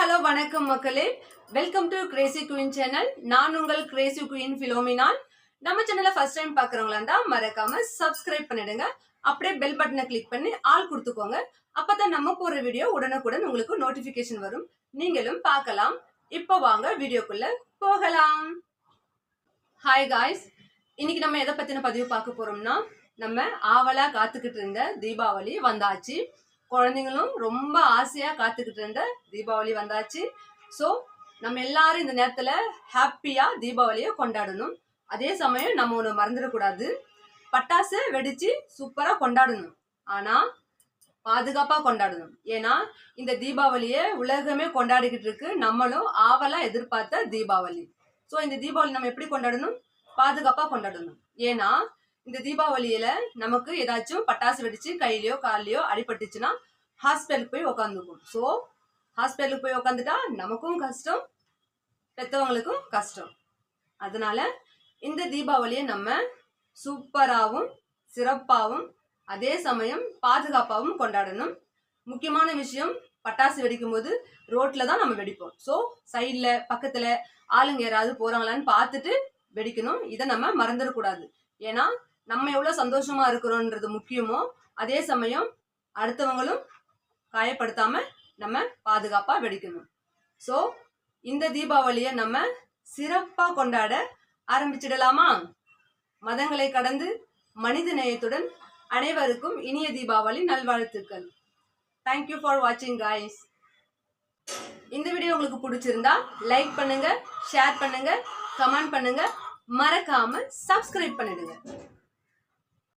Hello வணக்கம் மக்களே. Welcome to crazy queen channel நான் உங்கள் கிரேசி குயின் ஃபிலோமினான் நம்ம சேனலை ஃபர்ஸ்ட் டைம் பார்க்குறவங்களா இருந்தால் மறக்காம சப்ஸ்கிரைப் பண்ணிடுங்க. அப்படியே பெல் பட்டனை கிளிக் பண்ணி ஆள் கொடுத்துக்கோங்க. அப்போ தான் நம்ம போற வீடியோ உடனுக்குடன் உங்களுக்கு நோட்டிஃபிகேஷன் வரும். நீங்களும் பார்க்கலாம். இப்போ வாங்க வீடியோக்குள்ள போகலாம். ஹாய் காய்ஸ் இன்னைக்கு நம்ம எதை பத்தின பதிவு பார்க்க போறோம்னா நம்ம ஆவலா காத்துக்கிட்டு இருந்த தீபாவளி வந்தாச்சு. குழந்தைங்களும் ரொம்ப ஆசையா காத்துக்கிட்டு இருந்த தீபாவளி வந்தாச்சு. ஸோ நம்ம எல்லாரும் இந்த நேரத்துல ஹாப்பியா தீபாவளியை கொண்டாடணும். அதே சமயம் நம்ம ஒன்று மறந்துடக்கூடாது. பட்டாசு வெடிச்சு சூப்பரா கொண்டாடணும். ஆனா பாதுகாப்பா கொண்டாடணும். ஏன்னா இந்த தீபாவளியை உலகமே கொண்டாடிக்கிட்டு இருக்கு. நம்மளும் ஆவலா எதிர்பார்த்த தீபாவளி. ஸோ இந்த தீபாவளி நம்ம எப்படி கொண்டாடணும்? பாதுகாப்பா கொண்டாடணும். ஏன்னா இந்த தீபாவளியில நமக்கு ஏதாச்சும் பட்டாசு வெடிச்சு கையிலயோ கால்லையோ அடிபட்டுச்சுன்னா ஹாஸ்பிட்டலுக்கு போய் உக்காந்துக்கும். ஸோ ஹாஸ்பிட்டலுக்கு போய் உக்காந்துட்டா நமக்கும் கஷ்டம் பெத்தவங்களுக்கும் கஷ்டம். அதனால இந்த தீபாவளியை நம்ம சூப்பராகவும் சிறப்பாகவும் அதே சமயம் பாதுகாப்பாகவும் கொண்டாடணும். முக்கியமான விஷயம் பட்டாசு வெடிக்கும் போது ரோட்ல தான் நம்ம வெடிப்போம். ஸோ சைடில் பக்கத்துல ஆளுங்க யாராவது போறாங்களான்னு பார்த்துட்டு வெடிக்கணும். இதை நம்ம மறந்துடக்கூடாது. ஏன்னா நம்ம எவ்வளோ சந்தோஷமா இருக்கிறோன்றது முக்கியமோ அதே சமயம் அடுத்தவங்களும் காயப்படுத்தாம நம்ம பாதுகாப்பா வெடிக்கணும். ஸோ இந்த தீபாவளியை நம்ம சிறப்பா கொண்டாட ஆரம்பிச்சிடலாமா? மதங்களை கடந்து மனித நேயத்துடன் அனைவருக்கும் இனிய தீபாவளி நல்வாழ்த்துக்கள். தேங்க்யூ ஃபார் வாட்சிங் காய்ஸ் இந்த வீடியோ உங்களுக்கு பிடிச்சிருந்தா லைக் பண்ணுங்க ஷேர் பண்ணுங்க கமெண்ட் பண்ணுங்க. மறக்காம சப்ஸ்கிரைப் பண்ணிடுங்க.